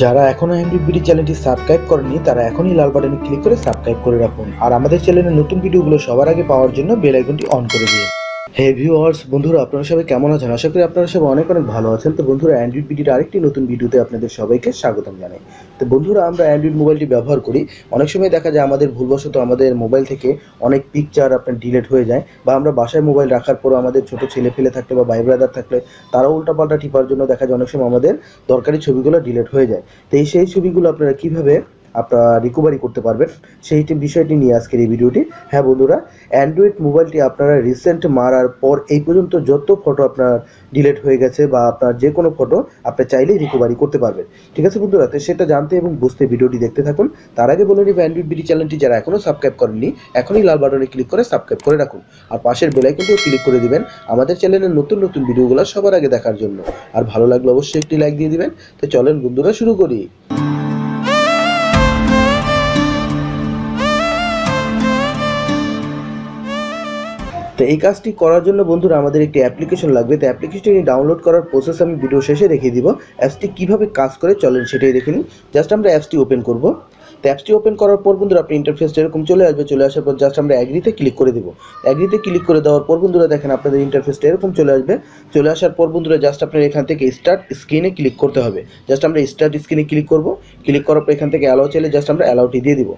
যারা এখনও Android BD চ্যানেলটি সাবস্ক্রাইব করেনি তারা এখনই লাল বাটনে ক্লিক করে সাবস্ক্রাইব করে রাখুন। আর আমাদের চ্যানেলের নতুন ভিডিওগুলো সবার আগে পাওয়ার জন্য বেল আইকনটি অন করে দিন। হে ভিউয়ার্স বন্ধুরা, আপনারা সবাই কেমন আছেন? আশা করি আপনারা সবাই অনেক অনেক ভালো আছেন। তো বন্ধুরা অ্যান্ড্রয়েড বিডির আরেকটি নতুন ভিডিওতে আপনাদের সবাইকে স্বাগতম জানাই। তো বন্ধুরা, আমরা অ্যান্ড্রয়েড মোবাইলটি ব্যবহার করি। অনেক সময় দেখা যায় আমাদের ভুলবশত আমাদের মোবাইল থেকে অনেক পিকচার আপনার ডিলেট হয়ে যায় বা আমরা বাসায় মোবাইল রাখার পরও আমাদের ছোট ছেলে ফেলে থাকলে বা ভাই ব্রাদার থাকলে তারাও উল্টাপাল্টা টিপার জন্য দেখা যায় অনেক সময় আমাদের দরকারি ছবিগুলো ডিলেট হয়ে যায়। তো এই সেই ছবিগুলো আপনারা কীভাবে আপনারা রিকভারি করতে পারবেন। সেইটি বিষয়টি নিয়ে আজকের এই ভিডিওটি। হ্যাঁ বন্ধুরা অ্যান্ড্রয়েড মোবাইলটি আপনারা রিসেন্ট মারার পর এই পর্যন্ত যত ফটো আপনার ডিলেট হয়ে গেছে বা আপনার যে কোনো ফটো আপনি চাইলেই রিকভারি করতে পারবেন। ঠিক আছে বন্ধুরা, তো সেটা জানতে এবং বুঝতে ভিডিওটি দেখতে থাকুন। তার আগে বলে নিব অ্যান্ড্রয়েড বিডি চ্যানেলটি যারা এখনও সাবস্ক্রাইব করেননি, এখনই লাল বাটনে ক্লিক করে সাবস্ক্রাইব করে রাখুন। আর পাশের বেলাইকনটিও ক্লিক করে দিবেন। আমাদের চ্যানেলের নতুন নতুন ভিডিওগুলো সবার আগে দেখার জন্য। আর ভালো লাগলে অবশ্যই একটি লাইক দিয়ে দিবেন। তো চলেন বন্ধুরা, শুরু করি। তো এই কাজটি করার জন্য বন্ধুরা আমাদের একটি অ্যাপ্লিকেশন লাগবে। তো অ্যাপ্লিকেশনটি ডাউনলোড করার প্রসেস আমি ভিডিও শেষে দেখিয়ে দিব। অ্যাপসটি কীভাবে কাজ করে চলেন সেটাই দেখে নিন জাস্ট আমরা অ্যাপসটি ওপেন করব। তো অ্যাপসটি ওপেন করার পর বন্ধুরা আপনি ইন্টারফেসটা এরকম চলে আসবে, চলে আসার পর জাস্ট আমরা অ্যাগ্রিতে ক্লিক করে দেবো। অ্যাগ্রিতে ক্লিক করে দেওয়ার পর বন্ধুরা দেখেন আপনাদের ইন্টারফেসটা এরকম চলে আসবে। চলে আসার পর বন্ধুরা জাস্ট আপনার এখান থেকে স্টার্ট স্ক্রিনে ক্লিক করতে হবে। জাস্ট আমরা স্টার্ট স্ক্রিনে ক্লিক করব। ক্লিক করার পর এখান থেকে অ্যালাউ চাইলে জাস্ট আমরা অ্যালাউটি দিয়ে দিব।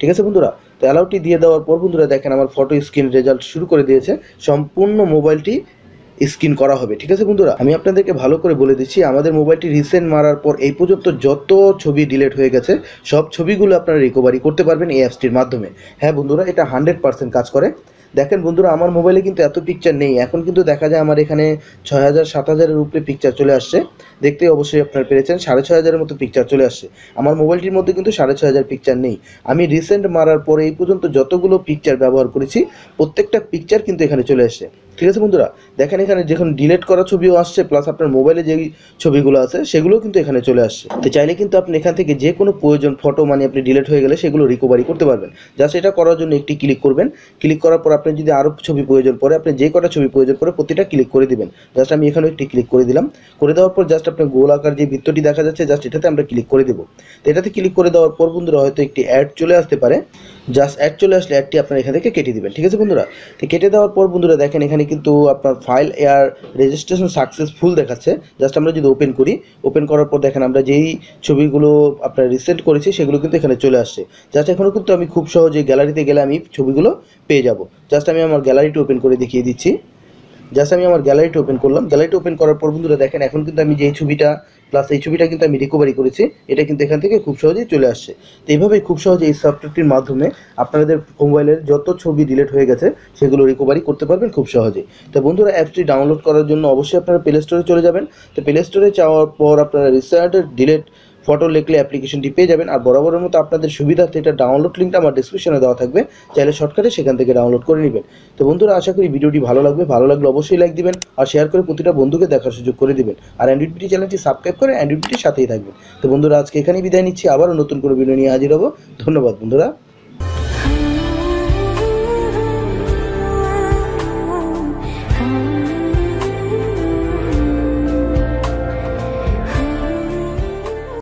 ঠিক আছে বন্ধুরা? অ্যালাউটি দিয়ে দেওয়ার পর বন্ধুরা দেখেন আমার ফটো স্ক্রিন রেজাল্ট শুরু করে দিয়েছে। সম্পূর্ণ মোবাইলটি স্ক্রিন করা হবে, ঠিক আছে বন্ধুরা? আমি আপনাদেরকে ভালো করে বলে দিচ্ছি, আমাদের মোবাইলটি রিসেন্ট মারার পর এই পর্যন্ত যত ছবি ডিলেট হয়ে গেছে, সব ছবিগুলো আপনারা রিকভারি করতে পারবেন এই অ্যাপসটির মাধ্যমে। হ্যাঁ বন্ধুরা, এটা হান্ড্রেড কাজ করে। দেখেন বন্ধুরা, আমার মোবাইলে কিন্তু এত পিকচার নেই। এখন কিন্তু দেখা যায় আমার এখানে ছয় হাজার, সাত হাজারের উপরে পিকচার চলে আসছে। দেখতে অবশ্যই আপনারা পেরেছেন, সাড়ে ছয় হাজারের মতো পিকচার চলে আসছে। আমার মোবাইলটির মধ্যে কিন্তু সাড়ে ছয় হাজার পিকচার নেই। আমি রিসেন্ট মারার পরে এই পর্যন্ত যতগুলো পিকচার ব্যবহার করেছি, প্রত্যেকটা পিকচার কিন্তু এখানে চলে আসছে। ঠিক আছে বন্ধুরা? দেখেন এখানে যখন ডিলেট করা ছবিও আসছে প্লাস আপনার মোবাইলে যে ছবিগুলো আছে, সেগুলোও কিন্তু এখানে চলে আসছে। তো চাইলে কিন্তু আপনি এখান থেকে যে কোনো প্রয়োজন ফটো মানে আপনি ডিলেট হয়ে গেলে সেগুলো রিকভারি করতে পারবেন। জাস্ট এটা করার জন্য একটি ক্লিক করবেন। ক্লিক করার পর আপনি যদি আরও ছবি প্রয়োজন পড়ে, আপনি যে কটা ছবি প্রয়োজন পড়ে প্রতিটা ক্লিক করে দিবেন। জাস্ট আমি এখানে একটি ক্লিক করে দিলাম। করে দেওয়ার পর জাস্ট আপনার গোল আকার যে বৃত্তটি দেখা যাচ্ছে জাস্ট এটাতে আমরা ক্লিক করে দেবো। তো এটাতে ক্লিক করে দেওয়ার পর বন্ধুরা হয়তো একটি অ্যাড চলে আসতে পারে। জাস্ট অ্যাড চলে আসলে অ্যাডটি আপনার এখান থেকে কেটে দেবেন, ঠিক আছে বন্ধুরা? তো কেটে দেওয়ার পর বন্ধুরা দেখেন, এখানে কিন্তু আপনার ফাইল এয়ার রেজিস্ট্রেশন সাকসেসফুল দেখাচ্ছে। জাস্ট আমরা যদি ওপেন করি ওপেন করার পর দেখেন আমরা যেই ছবিগুলো আপনার রিসেন্ট করেছি, সেগুলো কিন্তু এখানে চলে আসছে। জাস্ট এখনও কিন্তু আমি খুব সহজে গ্যালারিতে গেলে আমি ছবিগুলো পেয়ে যাব। জাস্ট আমি আমার গ্যালারিটি ওপেন করে দেখিয়ে দিচ্ছি। জাস্ট আমি আমার গ্যালারিটি ওপেন করলাম। গ্যালারিটি ওপেন করার পর বন্ধুরা দেখেন, এখন কিন্তু আমি যেই ছবিটা প্লাস এই ছবিটা কিন্তু আমি রিকভারি করেছি, এটা কিন্তু এখান থেকে খুব সহজেই চলে আসছে। তো এইভাবেই খুব সহজে এই সফটওয়্যারটির মাধ্যমে আপনাদের মোবাইলের যত ছবি ডিলেট হয়ে গেছে, সেগুলো রিকভারি করতে পারবেন খুব সহজেই। তো বন্ধুরা অ্যাপসটি ডাউনলোড করার জন্য অবশ্যই আপনারা প্লে স্টোরে চলে যাবেন। তো প্লে স্টোরে যাওয়ার পর আপনারা রিসার্ট ডিলেট ফটো লিখলে অ্যাপ্লিকেশনটি পেয়ে যাবেন। আর বরাবরের মতো আপনাদের সুবিধার্থে এটা ডাউনলোড লিঙ্কটা আমার ডিসক্রিপশনে দেওয়া থাকবে। চাইলে শর্টকাটে সেখান থেকে ডাউনলোড করে নেবেন। তো বন্ধুরা, আশা করি ভিডিওটি ভালো লাগবে। ভালো লাগলে অবশ্যই লাইক দিবেন আর শেয়ার করে প্রতিটা বন্ধুকে দেখার সুযোগ করে দিবেন। আর অ্যান্ড্রয়েড চ্যানেলটি সাবস্ক্রাইব করে অ্যান্ড্রয়েড সাথেই থাকবেন। তো বন্ধুরা, আজকে এখানেই বিদায় নিচ্ছি। আবারও নতুন করে ভিডিও নিয়ে হাজির হব। ধন্যবাদ বন্ধুরা।